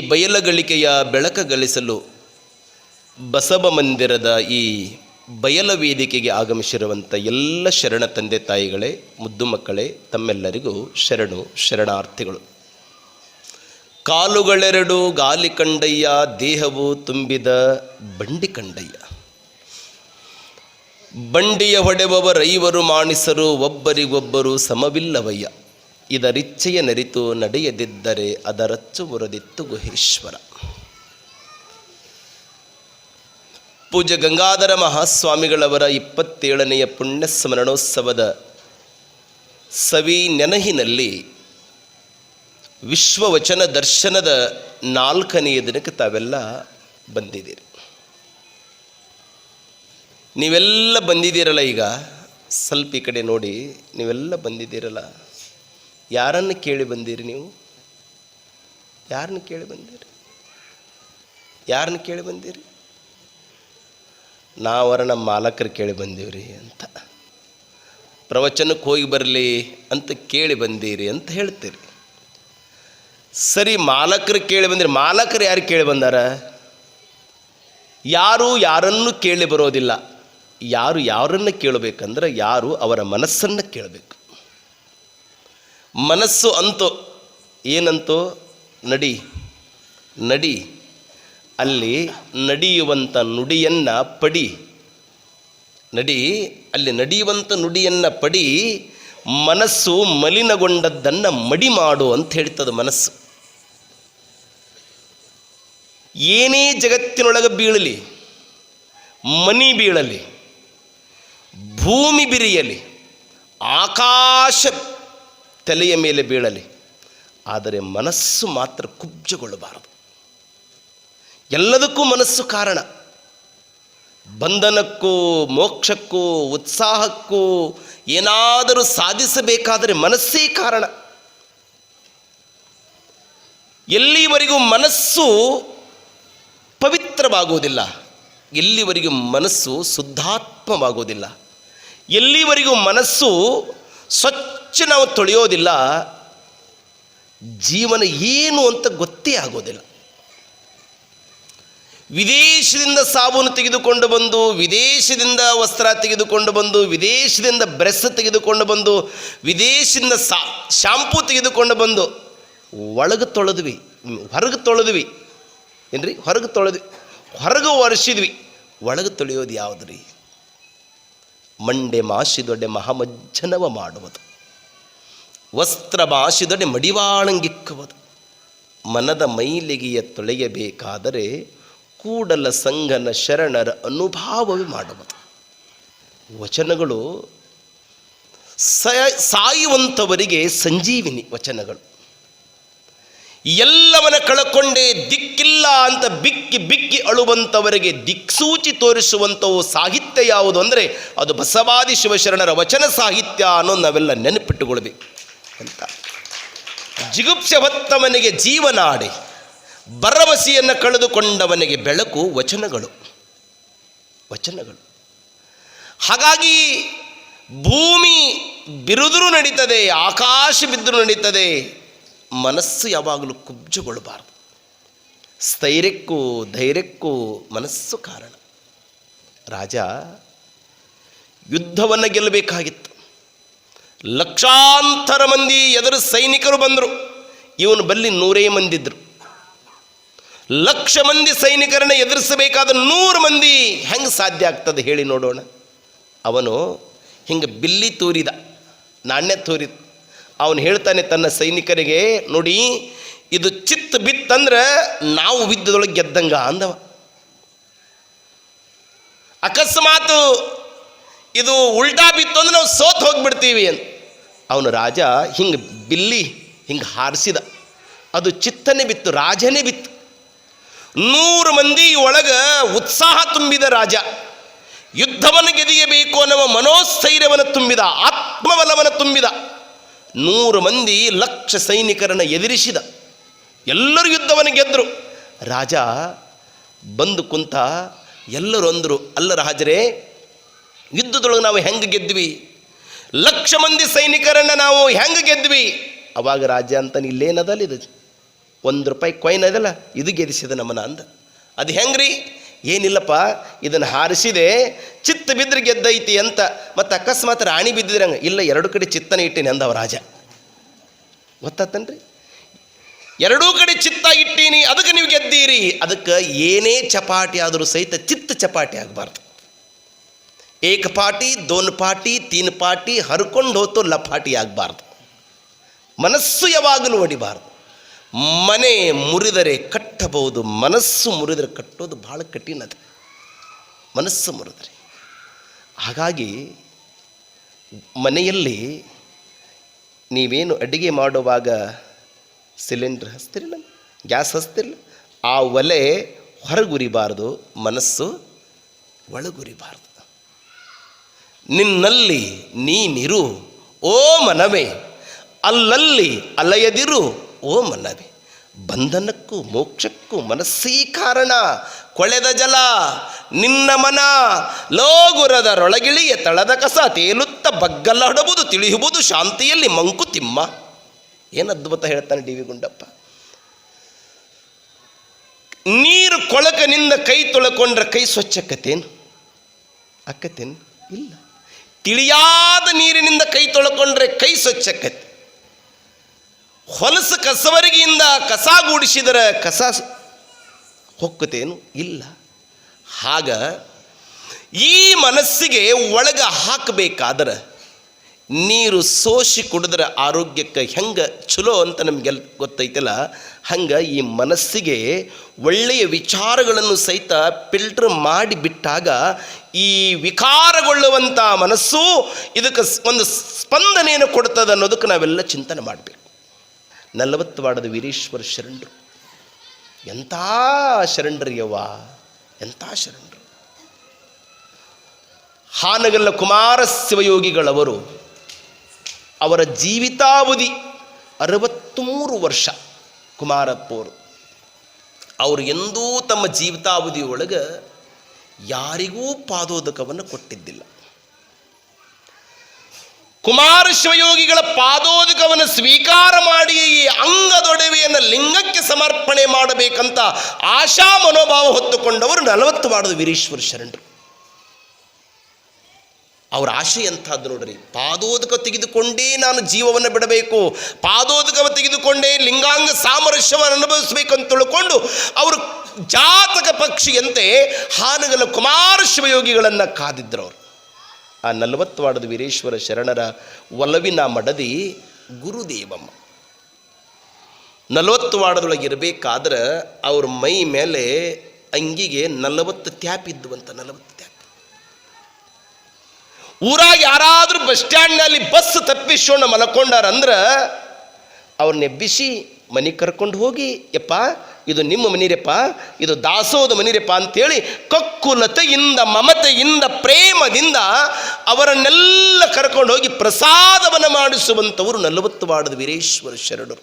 ಬಯಲಗಳಿಕೆಯ ಬೆಳಕ ಗಳಿಸಲು ಬಸವ ಮಂದಿರದ ಈ ಬಯಲ ವೇದಿಕೆಗೆ ಆಗಮಿಸಿರುವಂಥ ಎಲ್ಲ ಶರಣ ತಂದೆ ತಾಯಿಗಳೇ, ಮುದ್ದು ಮಕ್ಕಳೇ, ತಮ್ಮೆಲ್ಲರಿಗೂ ಶರಣು, ಶರಣಾರ್ಥಿಗಳು. ಕಾಲುಗಳೆರಡು ಗಾಲಿ ಕಂಡಯ್ಯ, ದೇಹವು ತುಂಬಿದ ಬಂಡಿ ಕಂಡಯ್ಯ. ಬಂಡಿಯ ಹೊಡೆವವರೈವರು ಮಾಣಿಸರು, ಒಬ್ಬರಿಗೊಬ್ಬರು ಸಮವಿಲ್ಲವಯ್ಯ. ಇದರಿಚ್ಛೆಯ ನರಿತು ನಡೆಯದಿದ್ದರೆ ಅದರಚ್ಚು ಮುರದಿತ್ತು ಗುಹೇಶ್ವರ. ಪೂಜ್ಯ ಗಂಗಾಧರ ಮಹಾಸ್ವಾಮಿಗಳವರ ಇಪ್ಪತ್ತೇಳನೆಯ ಪುಣ್ಯ ಸ್ಮರಣೋತ್ಸವದ ಸವಿ ನೆನಹಿನಲ್ಲಿ ವಿಶ್ವವಚನ ದರ್ಶನದ ನಾಲ್ಕನೆಯ ದಿನಕ್ಕೆ ತಾವೆಲ್ಲ ಬಂದಿದ್ದೀರಿ. ನೀವೆಲ್ಲ ಬಂದಿದ್ದೀರಲ್ಲ ಈಗ? ಸ್ವಲ್ಪ ಈ ಕಡೆ ನೋಡಿ, ನೀವೆಲ್ಲ ಬಂದಿದ್ದೀರಲ್ಲ? ಯಾರನ್ನು ಕೇಳಿ ಬಂದಿರಿ ನೀವು? ಯಾರನ್ನು ಕೇಳಿ ಬಂದಿರಿ? ಯಾರನ್ನು ಕೇಳಿ ಬಂದಿರಿ? ನಾವರ ನಮ್ಮ ಮಾಲಕರು ಕೇಳಿ ಬಂದೀವ್ರಿ ಅಂತ. ಪ್ರವಚನಕ್ಕೆ ಹೋಗಿ ಬರಲಿ ಅಂತ ಕೇಳಿ ಬಂದೀರಿ ಅಂತ ಹೇಳ್ತೀರಿ. ಸರಿ, ಮಾಲಕರು ಕೇಳಿ ಬಂದಿರಿ. ಮಾಲಕರು ಯಾರು ಕೇಳಿ ಬಂದಾರ? ಯಾರು ಯಾರನ್ನು ಕೇಳಿ ಬರೋದಿಲ್ಲ. ಯಾರು ಯಾರನ್ನು ಕೇಳಬೇಕಂದ್ರೆ ಯಾರು ಅವರ ಮನಸ್ಸನ್ನು ಕೇಳಬೇಕು. ಮನಸ್ಸು ಅಂತೋ ಏನಂತೋ ನಡಿ ನಡಿ, ಅಲ್ಲಿ ನಡೆಯುವಂಥ ನುಡಿಯನ್ನು ಪಡಿ. ನಡಿ, ಅಲ್ಲಿ ನಡೆಯುವಂಥ ನುಡಿಯನ್ನು ಪಡಿ, ಮನಸ್ಸು ಮಲಿನಗೊಂಡದ್ದನ್ನು ಮಡಿ ಮಾಡು ಅಂತ ಹೇಳ್ತದೆ ಮನಸ್ಸು. ಏನೇ ಜಗತ್ತಿನೊಳಗೆ ಬೀಳಲಿ, ಮನಿ ಬೀಳಲಿ, ಭೂಮಿ ಬಿರಿಯಲಿ, ಆಕಾಶ ತಲೆಯ ಮೇಲೆ ಬೀಳಲಿ. ಆದರೆ ಮನಸ್ಸು ಮಾತ್ರ ಕುಬ್ಜಗೊಳ್ಳಬಾರದು. ಎಲ್ಲದಕ್ಕೂ ಮನಸ್ಸು ಕಾರಣ. ಬಂಧನಕ್ಕೂ, ಮೋಕ್ಷಕ್ಕೂ, ಉತ್ಸಾಹಕ್ಕೂ ಏನಾದರೂ ಸಾಧಿಸಬೇಕಾದರೆ ಮನಸ್ಸೇ ಕಾರಣ. ಎಲ್ಲಿವರೆಗೂ ಮನಸ್ಸು ಪವಿತ್ರವಾಗುವುದಿಲ್ಲ, ಎಲ್ಲಿವರೆಗೂ ಮನಸ್ಸು ಶುದ್ಧಾತ್ಮವಾಗುವುದಿಲ್ಲ, ಎಲ್ಲಿವರೆಗೂ ಮನಸ್ಸು ಸ್ವಚ್ಛ ನಾವು ತೊಳೆಯೋದಿಲ್ಲ, ಜೀವನ ಏನು ಅಂತ ಗೊತ್ತೇ ಆಗೋದಿಲ್ಲ. ವಿದೇಶದಿಂದ ಸಾಬೂನು ತೆಗೆದುಕೊಂಡು ಬಂದು, ವಿದೇಶದಿಂದ ವಸ್ತ್ರ ತೆಗೆದುಕೊಂಡು ಬಂದು, ವಿದೇಶದಿಂದ ಬ್ರೆಸ್ ತೆಗೆದುಕೊಂಡು ಬಂದು, ವಿದೇಶದಿಂದ ಸಾ ಶಾಂಪೂ ತೆಗೆದುಕೊಂಡು ಬಂದು, ಒಳಗೆ ತೊಳೆದ್ವಿ, ಹೊರಗೆ ತೊಳೆದ್ವಿ. ಏನ್ರಿ? ಹೊರಗೆ ತೊಳೆದ್ವಿ. ಹೊರಗೆ ಒರೆಸಿದ್ವಿ. ಒಳಗೆ ತೊಳೆಯೋದು ಯಾವುದು ರೀ ಮಂಡೆ ದೊಡ್ಡ ಮಹಾಮಜ್ಜನವ ಮಾಡುವುದು. ವಸ್ತ್ರ ಮಾಸಿದೊಡೆ ಮಡಿವಾಳಂಗಿಕ್ಕುವುದು. ಮನದ ಮೈಲಿಗೆಯ ತೊಳೆಯಬೇಕಾದರೆ ಕೂಡಲ ಸಂಘನ ಶರಣರ ಅನುಭಾವವೇ ಮಾಡುವುದು. ವಚನಗಳು ಸಾಯುವಂಥವರಿಗೆ ಸಂಜೀವಿನಿ ವಚನಗಳು. ಎಲ್ಲವನ್ನ ಕಳಕೊಂಡೇ ದಿಕ್ಕಿಲ್ಲ ಅಂತ ಬಿಕ್ಕಿ ಬಿಕ್ಕಿ ಅಳುವಂಥವರಿಗೆ ದಿಕ್ಸೂಚಿ ತೋರಿಸುವಂಥವು ಸಾಹಿತ್ಯ ಯಾವುದು ಅಂದರೆ ಅದು ಬಸವಾದಿ ಶಿವಶರಣರ ವಚನ ಸಾಹಿತ್ಯ ಅನ್ನೋದು ನಾವೆಲ್ಲ ನೆನಪಿಟ್ಟುಕೊಳ್ಬೇಕು ಅಂತ. ಜಿಗುಪ್ಸೆ ಹೊತ್ತವನಿಗೆ ಜೀವನಾಡಿ, ಭರವಸೆಯನ್ನು ಕಳೆದುಕೊಂಡವನಿಗೆ ಬೆಳಕು ವಚನಗಳು. ವಚನಗಳು. ಹಾಗಾಗಿ ಭೂಮಿ ಬಿರುದರೂ ನಡೀತದೆ, ಆಕಾಶ ಬಿದ್ದರೂ ನಡೀತದೆ, ಮನಸ್ಸು ಯಾವಾಗಲೂ ಕುಬ್ಜುಗೊಳ್ಳಬಾರದು. ಸ್ಥೈರ್ಯಕ್ಕೂ ಧೈರ್ಯಕ್ಕೂ ಮನಸ್ಸು ಕಾರಣ. ರಾಜ, ಯುದ್ಧವನ್ನು ಗೆಲ್ಲಬೇಕಾಗಿತ್ತು. ಲಕ್ಷಾಂತರ ಮಂದಿ ಎದುರು ಸೈನಿಕರು ಬಂದರು. ಇವನು ಬಲ್ಲಿ ನೂರೇ ಮಂದಿದ್ರು. ಲಕ್ಷ ಮಂದಿ ಸೈನಿಕರನ್ನು ಎದುರಿಸಬೇಕಾದ ನೂರು ಮಂದಿ ಹೆಂಗೆ ಸಾಧ್ಯ ಆಗ್ತದೆ ಹೇಳಿ ನೋಡೋಣ. ಅವನು ಹಿಂಗೆ ಬಿಲ್ಲಿ ತೂರಿದ, ನಾಣ್ಯ ತೂರಿದ. ಅವನು ಹೇಳ್ತಾನೆ ತನ್ನ ಸೈನಿಕರಿಗೆ, ನೋಡಿ, ಇದು ಚಿತ್ತ ಬಿತ್ತಂದ್ರೆ ನಾವು ಬಿದ್ದದೊಳಗೆ ಗೆದ್ದಂಗ ಅಂದವ. ಅಕಸ್ಮಾತು ಇದು ಉಲ್ಟಾ ಬಿತ್ತು ಅಂದ್ರೆ ನಾವು ಸೋತ್ ಹೋಗ್ಬಿಡ್ತೀವಿ ಅಂತ. ಅವನು ರಾಜ ಹಿಂಗೆ ಬಿಲ್ಲಿ ಹಿಂಗೆ ಹಾರಿಸಿದ. ಅದು ಚಿತ್ತನೆ ಬಿತ್ತು, ರಾಜನೇ ಬಿತ್ತು. ನೂರು ಮಂದಿ ಒಳಗ ಉತ್ಸಾಹ ತುಂಬಿದ ರಾಜ. ಯುದ್ಧವನ್ನು ಗೆದಿಯಬೇಕು ಅನ್ನುವ ಮನೋಸ್ಥೈರ್ಯವನ್ನು ತುಂಬಿದ, ಆತ್ಮಬಲವನ್ನು ತುಂಬಿದ. ನೂರು ಮಂದಿ ಲಕ್ಷ ಸೈನಿಕರನ್ನು ಎದುರಿಸಿದ. ಎಲ್ಲರೂ ಯುದ್ಧವನ್ನು ಗೆದ್ದರು ರಾಜ ಬಂದು ಕುಂತ ಎಲ್ಲರೂ ಅಂದರು, ಅಲ್ಲ ರಾಜರೇ ಯುದ್ಧದೊಳಗೆ ನಾವು ಹೆಂಗೆ ಗೆದ್ವಿ ಲಕ್ಷ ಮಂದಿ ಸೈನಿಕರನ್ನು ನಾವು ಹೆಂಗೆ ಗೆದ್ವಿ ಅವಾಗ ರಾಜ ಅಂತ ಇಲ್ಲೇನದಲ್ಲ ಇದು? ಒಂದು ರೂಪಾಯಿ ಕೊಯ್ನ್ ಅದಲ್ಲ, ಇದು ಗೆದಿಸಿದ ನಮ್ಮನ ಅಂದ. ಅದು ಹೆಂಗ್ರಿ? ಏನಿಲ್ಲಪ್ಪ, ಇದನ್ನು ಹಾರಿಸಿದೆ, ಚಿತ್ತ ಬಿದ್ದರೆ ಗೆದ್ದೈತಿ ಅಂತ. ಮತ್ತು ಅಕಸ್ಮಾತ್ ರಾಣಿ ಬಿದ್ದಿದ್ರಂಗೆ ಇಲ್ಲ, ಎರಡು ಕಡೆ ಚಿತ್ತನ ಇಟ್ಟೇನೆ ಅಂದವ ರಾಜ. ಗೊತ್ತಾತನ್ರಿ? ಎರಡೂ ಕಡೆ ಚಿತ್ತ ಇಟ್ಟೀನಿ, ಅದಕ್ಕೆ ನೀವು ಗೆದ್ದೀರಿ. ಅದಕ್ಕೆ ಏನೇ ಚಪಾಟಿ ಆದರೂ ಸಹಿತ ಚಿತ್ತ ಚಪಾಟಿ ಆಗಬಾರ್ದು. ಏಕ ಪಾಟಿ, ದೋನ್ ಪಾಟಿ, ತೀನ್ ಪಾಟಿ, ಹರ್ಕೊಂಡು ಹೋತು ಲಪಾಟಿ ಆಗಬಾರ್ದು. ಮನಸ್ಸು ಯಾವಾಗಲೂ ಹೊಡಿಬಾರ್ದು ಮನೆ ಮುರಿದರೆ ಕಟ್ಟಬಹುದು, ಮನಸ್ಸು ಮುರಿದರೆ ಕಟ್ಟೋದು ಭಾಳ ಕಠಿಣ ಅದು. ಮನಸ್ಸು ಮುರಿದರೆ. ಹಾಗಾಗಿ ಮನೆಯಲ್ಲಿ ನೀವೇನು ಅಡುಗೆ ಮಾಡುವಾಗ ಸಿಲಿಂಡ್ರ್ ಹಚ್ತಿರಲ್ಲ, ಗ್ಯಾಸ್ ಹಚ್ತಿರಲಿಲ್ಲ ಆ ಒಲೆ ಹೊರಗುರಿಬಾರ್ದು, ಮನಸ್ಸು ಒಳಗುರಿಬಾರ್ದು. ನಿನ್ನಲ್ಲಿ ನೀನಿರು, ಓ ಮನವೇ, ಅಲ್ಲಲ್ಲಿ ಅಲಯದಿರು, ಓ ಮನವೇ. ಬಂಧನಕ್ಕೂ ಮೋಕ್ಷಕ್ಕೂ ಮನಸ್ಸೀ ಕಾರಣ ಕೊಳೆದ ಜಲ, ನಿನ್ನ ಮನ, ಲೋಗುರದರೊಳಗಿಳಿಯ ತಳದ ಕಸ ತೇಲುತ್ತ ಬಗ್ಗಲಾಡುವುದು, ತಿಳಿಯುವುದು, ಶಾಂತಿಯಲ್ಲಿ ಮಂಕುತಿಮ್ಮ ಏನು ಅದ್ಭುತ ಹೇಳ್ತಾನೆ ಡಿ ವಿ ಗುಂಡಪ್ಪ. ನೀರು ಕೊಳಕನಿಂದ ಕೈ ತೊಳಕೊಂಡ್ರೆ ಕೈ ಸ್ವಚ್ಛಕ್ಕತ್ತೇನು ಅಕ್ಕತ್ತೇನು ಇಲ್ಲ. ತಿಳಿಯಾದ ನೀರಿನಿಂದ ಕೈ ತೊಳ್ಕೊಂಡ್ರೆ ಕೈ ಸ್ವಚ್ಛಕ್ಕತ್ತೆ ಹೊಲಸು ಕಸವರಿಗೆಯಿಂದ ಕಸ ಗೂಡಿಸಿದರೆ ಕಸ ಹೊಕ್ಕತೇನು ಇಲ್ಲ. ಹಾಗ ಈ ಮನಸ್ಸಿಗೆ ಒಳಗೆ ಹಾಕಬೇಕಾದ್ರೆ ನೀರು ಸೋಸಿ ಕುಡಿದ್ರೆ ಆರೋಗ್ಯಕ್ಕೆ ಹೆಂಗೆ ಚಲೋ ಅಂತ ನಮಗೆಲ್ಲ ಗೊತ್ತೈತಲ್ಲ, ಹಂಗೆ ಈ ಮನಸ್ಸಿಗೆ ಒಳ್ಳೆಯ ವಿಚಾರಗಳನ್ನು ಸಹಿತ ಫಿಲ್ಟರ್ ಮಾಡಿ ಬಿಟ್ಟಾಗ ಈ ವಿಕಾರಗೊಳ್ಳುವಂಥ ಮನಸ್ಸು ಇದಕ್ಕೆ ಒಂದು ಸ್ಪಂದನೆಯನ್ನು ಕೊಡ್ತದೆ ಅನ್ನೋದಕ್ಕೆ ನಾವೆಲ್ಲ ಚಿಂತನೆ ಮಾಡಬೇಕು. ನಲವತ್ತು ವಾಡದ ವೀರೇಶ್ವರ ಶರಣರು. ಎಂಥ ಶರಣರಿಯವ್ವ ಎಂಥ ಶರಣರು. ಹಾನಗಲ್ಲ ಕುಮಾರ ಶಿವಯೋಗಿಗಳವರು ಅವರ ಜೀವಿತಾವಧಿ ಅರವತ್ತ್ಮೂರು ವರ್ಷ ಕುಮಾರಪ್ಪವರು ಅವರು ಎಂದೂ ತಮ್ಮ ಜೀವಿತಾವಧಿಯೊಳಗೆ ಯಾರಿಗೂ ಪಾದೋದಕವನ್ನು ಕೊಟ್ಟಿದ್ದಿಲ್ಲ. ಕುಮಾರ ಶಿವಯೋಗಿಗಳ ಪಾದೋದಕವನ್ನು ಸ್ವೀಕಾರ ಮಾಡಿ ಈ ಅಂಗದೊಡವೆಯನ್ನು ಲಿಂಗಕ್ಕೆ ಸಮರ್ಪಣೆ ಮಾಡಬೇಕಂತ ಆಶಾ ಮನೋಭಾವ ಹೊತ್ತುಕೊಂಡವರು ನಲವತ್ತು ಮಾಡಿದ ವೀರೇಶ್ವರ ಶರಣರು. ಅವರ ಆಶೆ ಎಂಥದ್ದು ನೋಡ್ರಿ. ಪಾದೋದಕ ತೆಗೆದುಕೊಂಡೇ ನಾನು ಜೀವವನ್ನು ಬಿಡಬೇಕು. ಪಾದೋದಕ ತೆಗೆದುಕೊಂಡೇ ಲಿಂಗಾಂಗ ಸಾಮರಸ್ಯವನ್ನು ಅನುಭವಿಸಬೇಕು ಅಂತ ತಿಳ್ಕೊಂಡು ಅವರು ಜಾತಕ ಪಕ್ಷಿಯಂತೆ ಹಾನಗಲ ಕುಮಾರ ಶಿವಯೋಗಿಗಳನ್ನು ಕಾದಿದ್ರು ಅವರು. ಆ ನಲವತ್ತು ವಾಡದ ವೀರೇಶ್ವರ ಶರಣರ ಒಲವಿನ ಮಡದಿ ಗುರುದೇವಮ್ಮ. ನಲವತ್ತು ವಾಡದೊಳಗೆ ಇರಬೇಕಾದ್ರೆ ಅವ್ರ ಮೈ ಮೇಲೆ ಅಂಗಿಗೆ ನಲವತ್ತು ತ್ಯಾಪಿದ್ವು ಅಂತ, ನಲವತ್ತು. ಊರಾಗ ಯಾರಾದರೂ ಬಸ್ ಸ್ಟ್ಯಾಂಡ್ನಲ್ಲಿ ಬಸ್ ತಪ್ಪಿಸೋಣ ಮಲ್ಕೊಂಡಾರಂದ್ರೆ ಅವ್ರನ್ನ ಎಬ್ಬಿಸಿ ಮನೆ ಕರ್ಕೊಂಡು ಹೋಗಿ, ಯಪ್ಪ, ಇದು ನಿಮ್ಮ ಮನಿರಪ್ಪ, ಇದು ದಾಸೋದ ಮನಿರಪ್ಪ ಅಂತೇಳಿ ಕಕ್ಕುಲತೆಯಿಂದ, ಮಮತೆಯಿಂದ, ಪ್ರೇಮದಿಂದ ಅವರನ್ನೆಲ್ಲ ಕರ್ಕೊಂಡು ಹೋಗಿ ಪ್ರಸಾದವನ್ನು ಮಾಡಿಸುವಂಥವರು ನಲವತ್ತು ವಾಡದ ವೀರೇಶ್ವರ ಶರಣರು.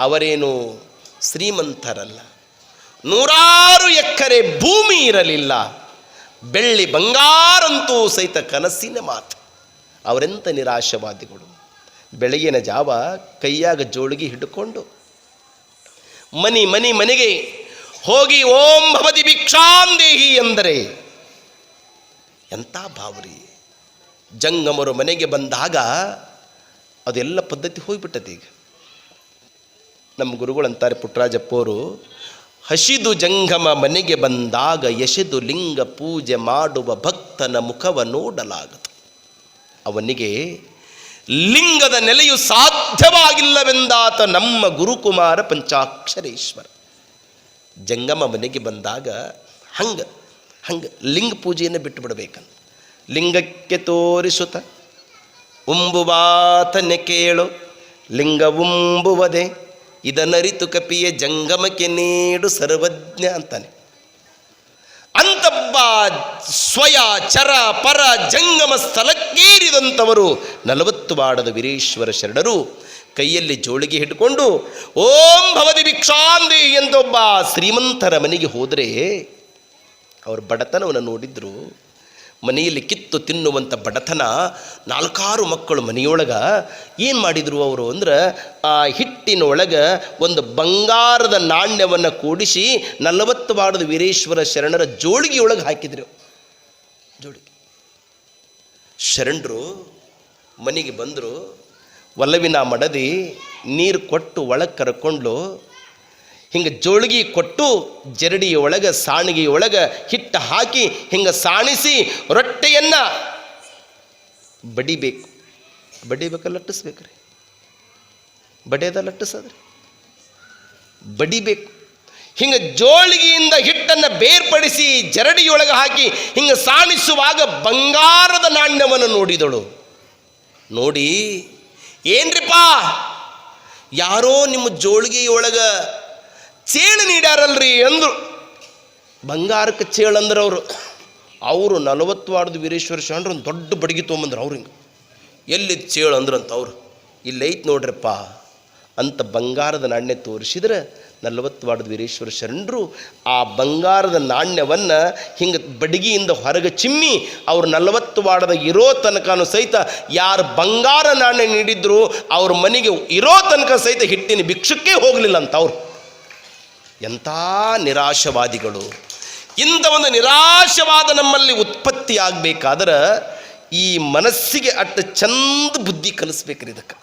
ಅವರೇನು ಶ್ರೀಮಂತರಲ್ಲ. ನೂರಾರು ಎಕರೆ ಭೂಮಿ ಇರಲಿಲ್ಲ. ಬೆಳ್ಳಿ ಬಂಗಾರಂತೂ ಸಹಿತ ಕನಸಿನ ಮಾತು. ಅವರೆಂಥ ನಿರಾಶವಾದಿಗಳು. ಬೆಳಗಿನ ಜಾವ ಕೈಯಾಗ ಜೋಳಿಗೆ ಹಿಡ್ಕೊಂಡು, ಮನಿ ಮನಿ ಮನೆಗೆ ಹೋಗಿ ಓಂ ಭವತಿ ಭಿಕ್ಷಾಂದೇಹಿ ಎಂದರೆ, ಎಂಥ ಭಾವರಿ ಜಂಗಮರು ಮನೆಗೆ ಬಂದಾಗ ಅದೆಲ್ಲ ಪದ್ಧತಿ ಹೋಗಿಬಿಟ್ಟದೆ ಈಗ ನಮ್ಮ ಗುರುಗಳಂತಾರೆ ಪುಟ್ಟರಾಜಪ್ಪವರು ಹಸಿದು ಜಂಗಮ ಮನೆಗೆ ಬಂದಾಗ ಎಸೆದು ಲಿಂಗ ಪೂಜೆ ಮಾಡುವ ಭಕ್ತನ ಮುಖವ ನೋಡಲಾಗದು. ಅವನಿಗೆ ಲಿಂಗದ ನೆಲೆಯು ಸಾಧ್ಯವಾಗಿಲ್ಲವೆಂದಾತ ನಮ್ಮ ಗುರುಕುಮಾರ ಪಂಚಾಕ್ಷರೇಶ್ವರ. ಜಂಗಮ ಮನೆಗೆ ಬಂದಾಗ ಹಂಗೆ ಹಂಗೆ ಲಿಂಗ ಪೂಜೆಯನ್ನು ಬಿಟ್ಟು ಬಿಡಬೇಕಂತ. ಲಿಂಗಕ್ಕೆ ತೋರಿಸುತ್ತ, ಉಂಬುವಾತನೆ ಕೇಳು, ಲಿಂಗ ಉಂಬುವದೆ ಇದನರಿತು ಕಪಿಯ ಜಂಗಮಕ್ಕೆ ನೀಡು ಸರ್ವಜ್ಞ ಅಂತಾನೆ. ಅಂತಬ್ಬ ಸ್ವಯ ಚರ ಪರ ಜಂಗಮ ಸ್ಥಳಕ್ಕೇರಿದಂಥವರು ನಲವತ್ತು ಬಾಡದ ವೀರೇಶ್ವರ ಶರಣರು ಕೈಯಲ್ಲಿ ಜೋಳಿಗೆ ಹಿಡ್ಕೊಂಡು, ಓಂ ಭವದಿ ಭಿಕ್ಷಾಂದಿ ಎಂದೊಬ್ಬ ಶ್ರೀಮಂತರ ಮನೆಗೆ ಹೋದರೆ, ಅವ್ರ ಬಡತನವನ್ನು ನೋಡಿದ್ರು. ಮನೆಯಲ್ಲಿ ಕಿತ್ತು ತಿನ್ನುವಂಥ ಬಡತನ ನಾಲ್ಕಾರು ಮಕ್ಕಳು ಮನೆಯೊಳಗೆ ಏನು ಮಾಡಿದರು ಅವರು ಅಂದ್ರೆ ಆ ಹಿಟ್ಟಿನೊಳಗೆ ಒಂದು ಬಂಗಾರದ ನಾಣ್ಯವನ್ನು ಕೂಡಿಸಿ ನಲವತ್ತು ವಾರದ ವೀರೇಶ್ವರ ಶರಣರ ಜೋಳಿಗೆಯೊಳಗೆ ಹಾಕಿದ್ರು. ಜೋಳಿಗೆ. ಶರಣರು ಮನೆಗೆ ಬಂದರು, ಒಲವಿನ ಮಡದಿ ನೀರು ಕೊಟ್ಟು ಒಳಗೆ ಕರ್ಕೊಂಡು ಹಿಂಗೆ ಜೋಳಿಗೆ ಕೊಟ್ಟು ಜರಡಿಯ ಒಳಗೆ ಸಾಣಿಗೆ ಒಳಗೆ ಹಿಟ್ಟು ಹಾಕಿ ಹಿಂಗೆ ಸಾಣಿಸಿ ರೊಟ್ಟೆಯನ್ನು ಬಡಿಬೇಕು. ಬಡಿಬೇಕ ಲಟ್ಟಿಸ್ಬೇಕ್ರಿ. ಬಡಿಯೋದ ಲಟ್ಟಿಸದ್ರಿ. ಬಡಿಬೇಕು. ಹಿಂಗೆ ಜೋಳಿಗೆಯಿಂದ ಹಿಟ್ಟನ್ನು ಬೇರ್ಪಡಿಸಿ ಜರಡಿಯೊಳಗೆ ಹಾಕಿ ಹಿಂಗೆ ಸಾಣಿಸುವಾಗ ಬಂಗಾರದ ನಾಣ್ಯವನ್ನು ನೋಡಿದಳು. ನೋಡಿ, ಏನ್ರಿಪ್ಪ? ಯಾರೋ ನಿಮ್ಮ ಜೋಳಿಗೆಯೊಳಗೆ ಚೇಳು ನೀಡ್ಯಾರಲ್ರಿ ಅಂದರು. ಬಂಗಾರಕ್ಕೆ ಚೇಳು ಅಂದ್ರೆ ಅವರು. ಅವರು ನಲವತ್ತು ವಾರದ ವೀರೇಶ್ವರ ಶರಣರು ಒಂದು ದೊಡ್ಡ ಬಡಗಿ ತೊಗೊಂಬಂದ್ರು ಅವ್ರು ಹಿಂಗೆ. ಎಲ್ಲಿ ಚೇಳು ಅಂದ್ರಂತ ಅವರು. ಇಲ್ಲೈತ್ ನೋಡ್ರಪ್ಪ. ಅಂತ ಬಂಗಾರದ ನಾಣ್ಯ ತೋರಿಸಿದ್ರೆ ನಲವತ್ತು ವಾರದ ವೀರೇಶ್ವರ ಶರಣರು ಆ ಬಂಗಾರದ ನಾಣ್ಯವನ್ನು ಹಿಂಗೆ ಬಡಗಿಯಿಂದ ಹೊರಗೆ ಚಿಮ್ಮಿ ಅವ್ರು ನಲವತ್ತು ವಾಡದ ಇರೋ ತನಕನೂ ಸಹಿತ ಯಾರು ಬಂಗಾರ ನಾಣ್ಯ ನೀಡಿದ್ರು ಅವ್ರ ಮನೆಗೆ ಇರೋ ತನಕ ಸಹಿತ ಹಿಟ್ಟಿನ ಭಿಕ್ಷಕ್ಕೇ ಹೋಗಲಿಲ್ಲ ಅಂತ ಅವ್ರು. ಎಂಥ ನಿರಾಶವಾದಿಗಳು. ಇಂಥ ಒಂದು ನಿರಾಶವಾದ ನಮ್ಮಲ್ಲಿ ಉತ್ಪತ್ತಿ ಆಗಬೇಕಾದ್ರೆ ಈ ಮನಸ್ಸಿಗೆ ಅಟ್ಟ ಚಂದ ಬುದ್ಧಿ ಕಲಿಸ್ಬೇಕ್ರಿ ಇದಕ್ಕೆ.